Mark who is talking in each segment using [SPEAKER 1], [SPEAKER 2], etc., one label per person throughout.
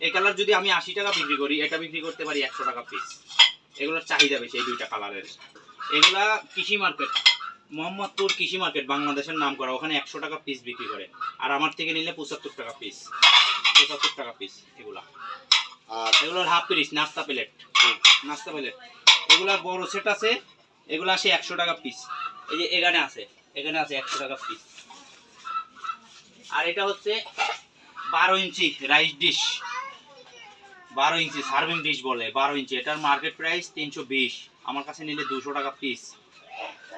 [SPEAKER 1] এই কালার যদি আমি আশি টাকা বিক্রি করি এটা বিক্রি করতে পারি একশো টাকা পিস এগুলোর চাহিদা বেশি এই দুইটা কালারের। এগুলা কৃষি মার্কেট মোহাম্মদপুর কৃষি মার্কেট বাংলাদেশের নাম করা। ওখানে একশো টাকা পিস বিক্রি করে। আর আমার থেকে নিলে পঁচাত্তর টাকা পিস পঁচাত্তর টাকা পিস এগুলা।
[SPEAKER 2] আর
[SPEAKER 1] এগুলোর হাফ পিস নাস্তা প্লেট নাস্তা প্লেট এগুলা বড় সেট আছে এগুলো আসে একশো টাকা পিস এই যে এখানে আছে এখানে আছে একশো টাকা পিস আর এটা হচ্ছে বারো ইঞ্চি রাইস ডিশ বারো ইঞ্চি সার্ভিং ডিশ বলে বারো ইঞ্চি। এটার মার্কেট প্রাইস তিনশো বিশ। আমার কাছে নিলে দুশো টাকা পিস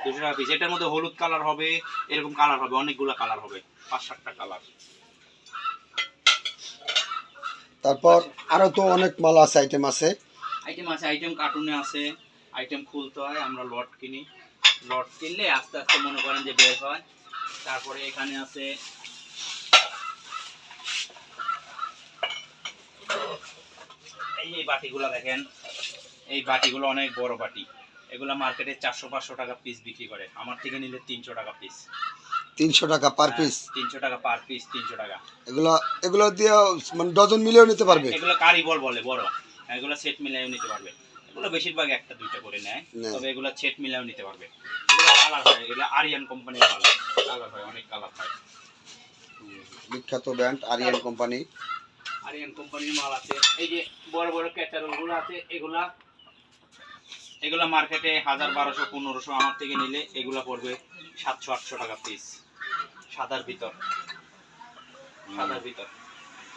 [SPEAKER 1] দুশো টাকা পিস এটার মধ্যে হলুদ কালার হবে এরকম কালার হবে অনেকগুলো কালার হবে পাঁচ সাতটা কালার
[SPEAKER 2] তারপর আরও তো অনেক মাল আছে আইটেম আছে।
[SPEAKER 1] আইটেম আছে আইটেম কার্টুনে আছে আইটেম খুলতে হয় আমরা লট কিনি। লট কিনলে আস্তে আস্তে মনে করেন যে বের হয়। তারপরে এখানে আছে এই যে বাটিগুলো দেখেন এই বাটিগুলো অনেক বড় বাটি। এগুলা মার্কেটে চারশো পাঁচশো টাকা পিস বিক্রি করে। আমার থেকে নিলে তিনশো টাকা পিস
[SPEAKER 2] তিনশো টাকা পার পিস
[SPEAKER 1] তিনশো টাকা পার পিস তিনশো টাকা।
[SPEAKER 2] এগুলো এগুলো দিয়ে মানে ডজন মিলেও নিতে পারবে?
[SPEAKER 1] এগুলো কারিবল বলে বড়। এগুলো সেট মিলাইও নিতে পারবে। এগুলো বেশিরভাগ একটা দুইটা করে নেয়। তবে এগুলো সেট মিলাইও নিতে পারবে। এগুলো কালার হয় এগুলো আরিয়ান কোম্পানির মাল কালার হয় অনেক কালার হয়।
[SPEAKER 2] বিখ্যাত ব্র্যান্ড আরিয়ান কোম্পানি
[SPEAKER 1] আরিয়ান কোম্পানির মাল আছে। এই যে বড় বড় ক্যাটারলগুলো আছে এগুলা এগুলা মার্কেটে হাজার বারোশো পনেরোশো আমার থেকে নিলে এগুলা পড়বে সাতশো আটশো টাকা পিস সাদার ভিতর। সাদার ভিতর।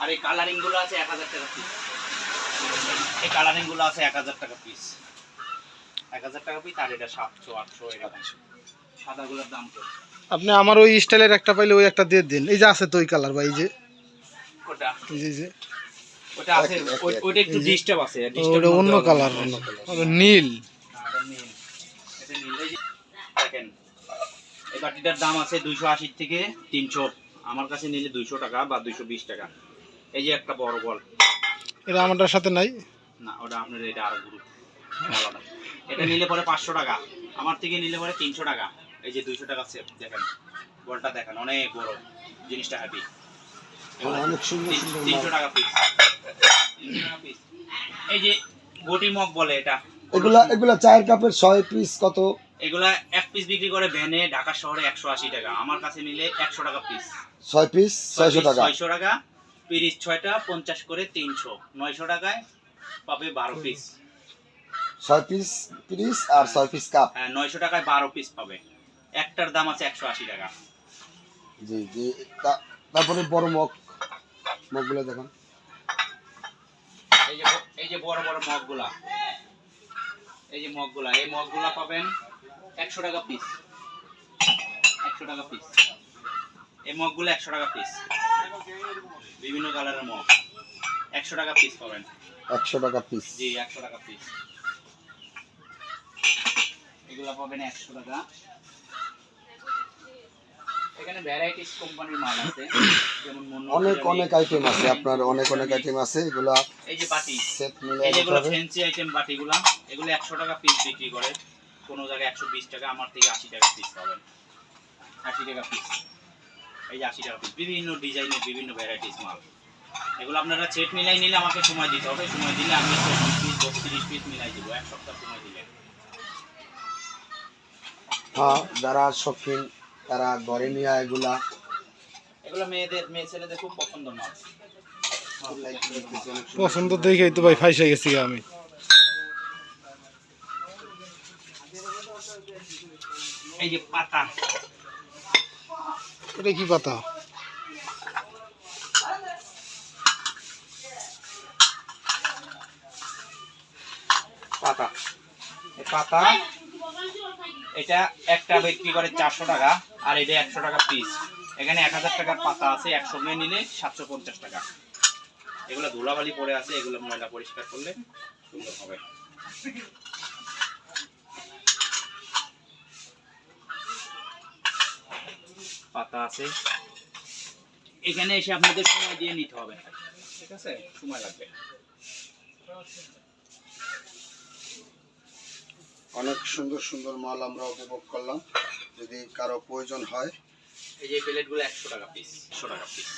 [SPEAKER 1] আর এই কালারিংগুলো আছে এক হাজার টাকা পিস এই কালারিংগুলো আছে এক হাজার টাকা পিস এক হাজার টাকা পিস আর এটা সাতশো আটশো এরকম। সাদা গুলোর দাম তো
[SPEAKER 3] আপনি আমার ওই স্টাইলের একটা পাইলে ওই একটা দিয়ে দিন। এই যে আছে তো ওই কালার বা এই যে
[SPEAKER 1] ওটা। আছে একটু ডিস্টার্ব আছে
[SPEAKER 3] ওটা অন্য। কালার নীল।
[SPEAKER 1] এটা নীল। এটা নীল। এই যে দেখেন, এই বাটিটার দাম আছে দুইশো আশি থেকে তিনশো। আমার কাছে নিলে দুইশো টাকা বা দুইশো বিশ টাকা। এই যে একটা বড় বল।
[SPEAKER 3] এটা আমারটার সাথে নাই?
[SPEAKER 1] না ওটা আপনার এটা আরও গ্রুপ এটা নিলে পরে পাঁচশো টাকা। আমার থেকে নিলে পরে তিনশো টাকা। এই যে দুইশো টাকা সেট দেখেন। বলটা দেখেন অনেক বড়। জিনিসটা হ্যাপি
[SPEAKER 2] অনেক সুন্দর সুন্দর
[SPEAKER 1] তিনশো টাকা পিস পিস এই যে গটি মগ বলে এটা।
[SPEAKER 2] এগুলা এগুলা চায়ের কাপের ছয় পিস কত?
[SPEAKER 1] এগুলা এক পিস বিক্রি করে ভ্যানে ঢাকা শহরে একশো আশি টাকা। আমার কাছে নিলে একশো টাকা পিস
[SPEAKER 2] ছয় পিস ছয়শো টাকা।
[SPEAKER 1] ছয়শো টাকা পিরিশ ছয়টা পঞ্চাশ করে তিনশো। নয়শো টাকায় পাবে বারো পিস
[SPEAKER 2] ছয় পিস পিস আর ছয় পিস কাপ
[SPEAKER 1] হ্যাঁ নয়শো টাকায় বারো পিস পাবে। একটার দাম আছে একশো আশি টাকা।
[SPEAKER 2] জি জি তারপরে বড় মগ মগগুলো দেখুন।
[SPEAKER 1] এই যে এই যে বড় বড় মগগুলা। এই যে মগগুলা এই মগগুলা পাবেন একশো টাকা পিস একশো টাকা পিস এই মগগুলো একশো টাকা পিস বিভিন্ন কালারের মগ। একশো টাকা পিস পাবেন।
[SPEAKER 2] একশো টাকা পিস
[SPEAKER 1] জি একশো টাকা পিস এগুলা পাবেন একশো টাকা। এখানে ভ্যারাইটিস কোম্পানির মাল আছে যেমন
[SPEAKER 2] অনেক অনেক আইটেম আছে আপনার অনেক অনেক আইটেম আছে এগুলা
[SPEAKER 1] এই যে বাটি
[SPEAKER 2] সেট মিলে
[SPEAKER 1] এই যেগুলো ফ্যান্সি আইটেম বাটিগুলা এগুলো একশো টাকা পিস বিক্রি করে কোনো জায়গায় একশো বিশ টাকা আমার থেকে আশি টাকা পিস পাবেন। আশি টাকা পিস এই যে আশি টাকা পিস বিভিন্ন ডিজাইনের বিভিন্ন ভ্যারাইটিস মাল। এগুলো আপনারা সেট মিলাই নিলে আমাকে সময় দিতে হবে। সময় দিলে আমি পিস বত্রিশ পিস মিলাই দিব। এক সপ্তাহ সময় দিলে।
[SPEAKER 2] হ্যাঁ যারা শৌখিন তারা ঘরে নিয়ে এগুলা।
[SPEAKER 1] এগুলো মেয়েদের মেয়ে ছেলেদের খুব পছন্দ মাল
[SPEAKER 3] পছন্দ দেখেই তো ভাই ফাইসে গেছি আমি।
[SPEAKER 1] এই যে পাতা।
[SPEAKER 3] এটা কি পাতা?
[SPEAKER 1] পাতা। পাতা এটা একটা বিক্রি করে চারশো টাকা, আর এটা একশো টাকা পিস এখানে এক হাজার টাকার পাতা আছে একসঙ্গে নিলে সাতশো পঞ্চাশ টাকা। এগুলো ধুলাবালি পড়ে আছে, এগুলো ময়লা পরিষ্কার করলে সুন্দর হবে। পাতা আছে। এখানে এসে আপনাদের সময় দিয়ে নিতে হবে। ঠিক আছে? সময় লাগবে।
[SPEAKER 2] অনেক সুন্দর সুন্দর মাল আমরা উপভোগ করলাম। যদি কারও প্রয়োজন হয়
[SPEAKER 1] এই যে প্লেটগুলো একশো টাকা পিস একশো টাকা পিস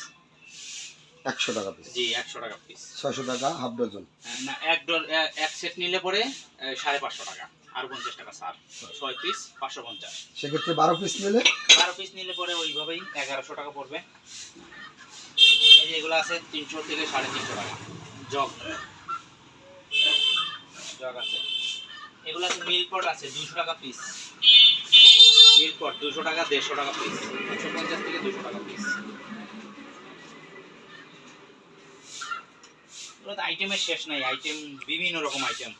[SPEAKER 2] একশো টাকা পিস
[SPEAKER 1] জি একশো টাকা পিস
[SPEAKER 2] ছয়শো টাকা হাফ ডজন
[SPEAKER 1] না এক ডর এক সেট নিলে পরে সাড়ে পাঁচশো টাকা আর পঞ্চাশ টাকা ছাড়। ছয় পিস পাঁচশো পঞ্চাশ।
[SPEAKER 2] সেক্ষেত্রে বারো পিস নিলে?
[SPEAKER 1] বারো পিস নিলে পরে ওইভাবেই এগারোশো টাকা পড়বে। এই যে এগুলো আছে তিনশো থেকে সাড়ে তিনশো টাকা। জগ। জগ আছে। এগুলো আছে মিলপট পট আছে দুশো টাকা পিস মিলপট পট দুশো টাকা, দেড়শো টাকা পিস একশো পঞ্চাশ থেকে দুশো টাকা পিস তো আইটেমের শেষ নাই আইটেম বিভিন্ন রকম আইটেম